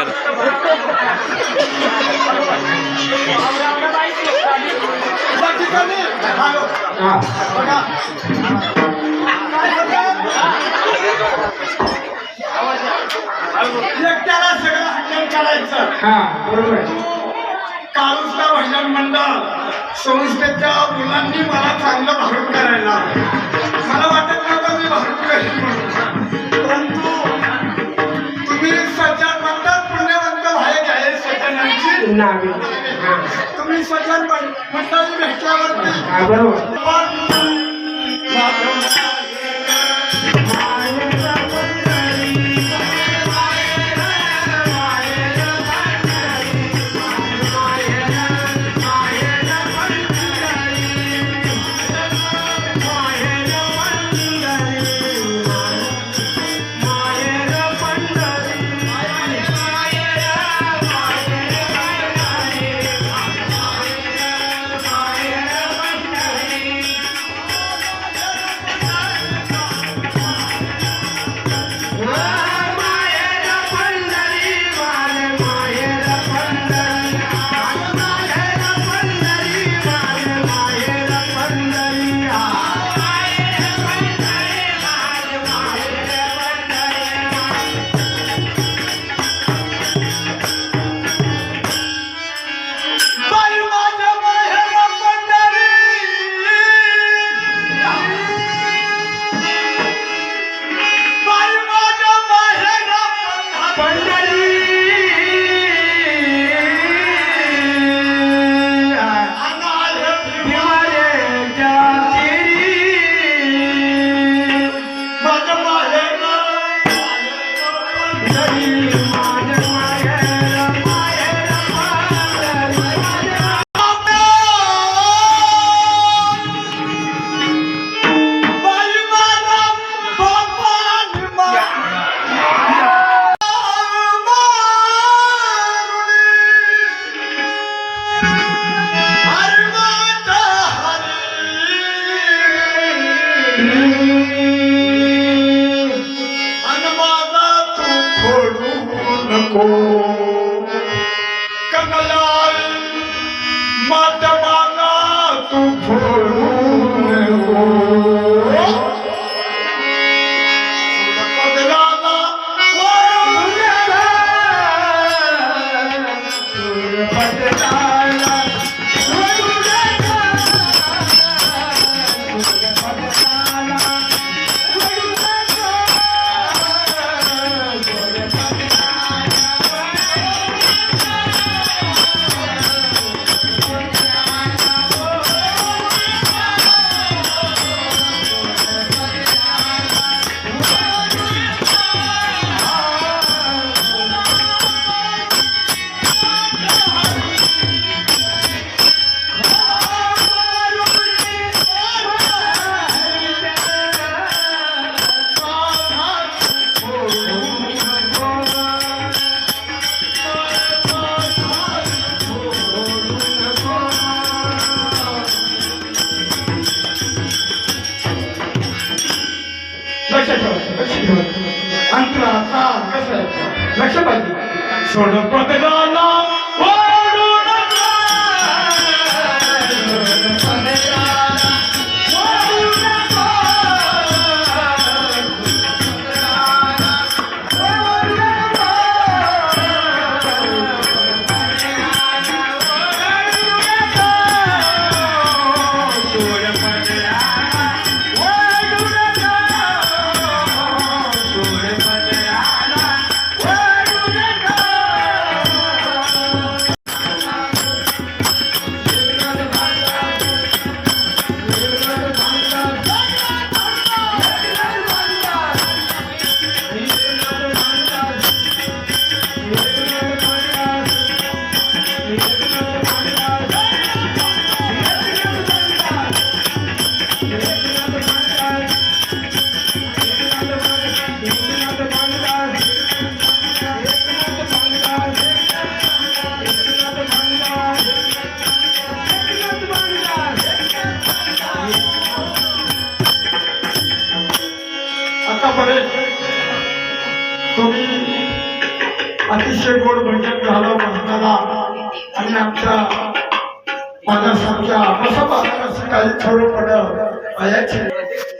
जरा एकट्याला सगळं हँडल करायचं. हा बरोबर. काळुसला भजन मंडळ संस्थेच्या मुलांनी मला चांगलं भारूड करायला. मला वाटत नव्हतं मी भारूड म्हणून. परंतु तुम्ही सज्जन सज्जनांची नावी हा तुम्ही सज्जन म्हण- मंडळी भेटल्यावरती हा बरोबर तुम्ही अतिशय गोड भटक झालं असताना आणि आमच्या माझ्या माझ्यासारख्या असं माझ्या काही थोडं पडलं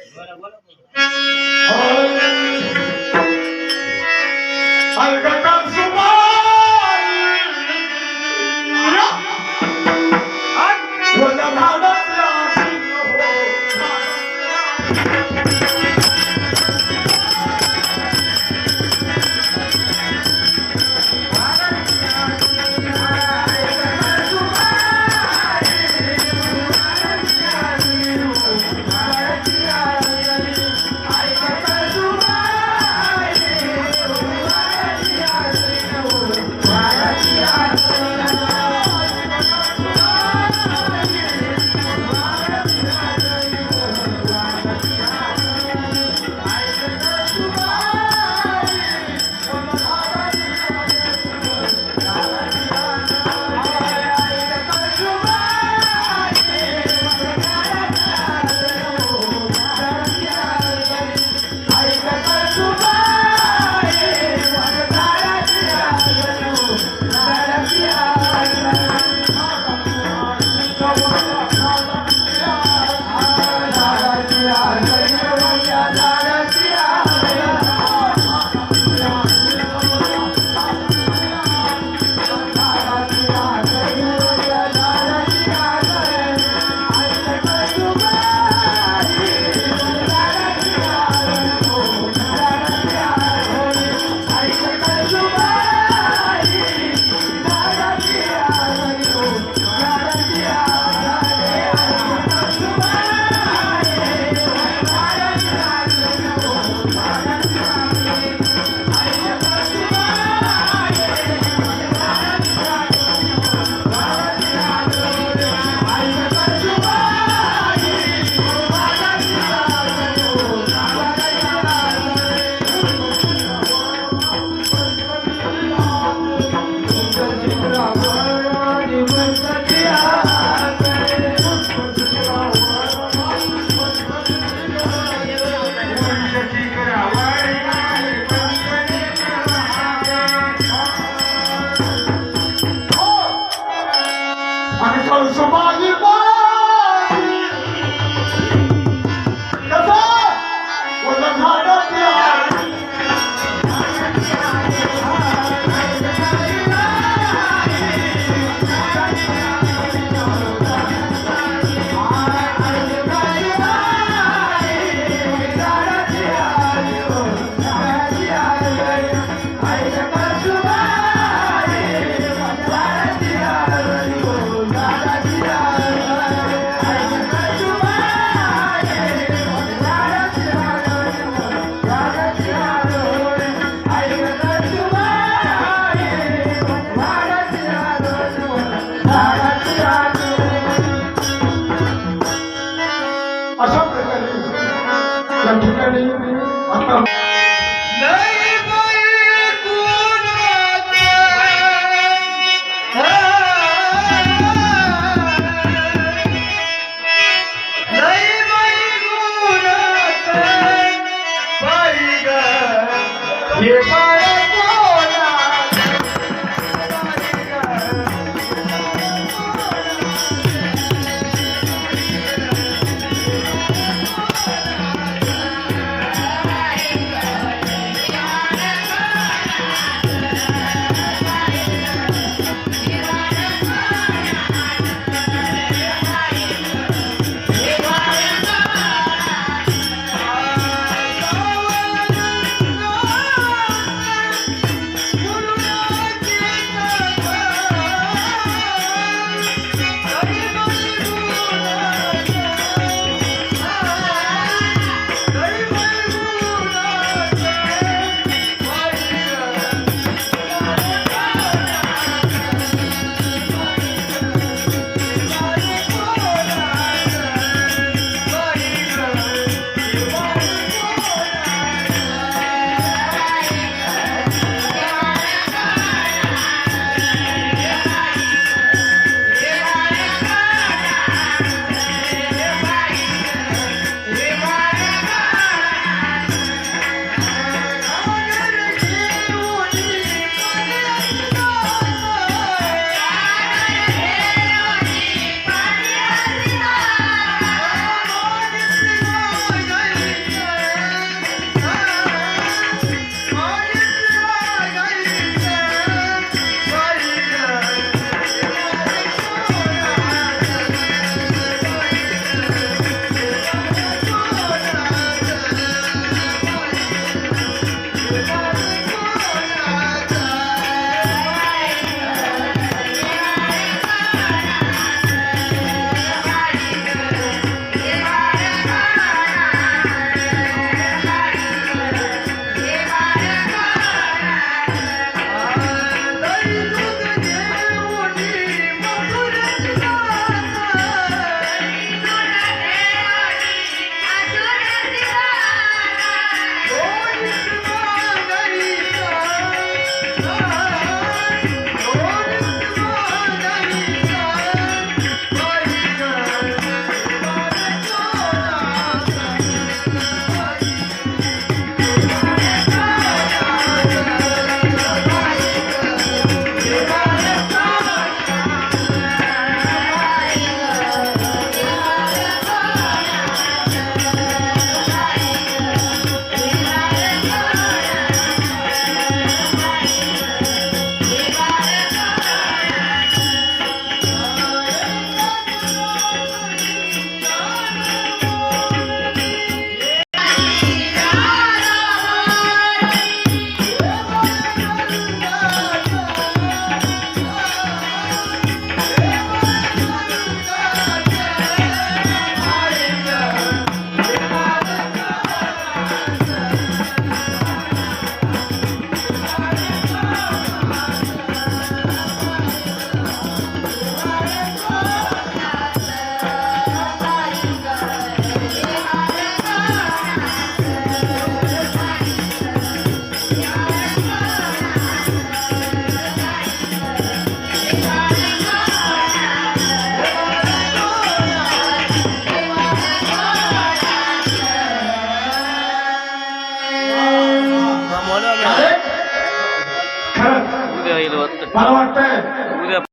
हा, म्हणा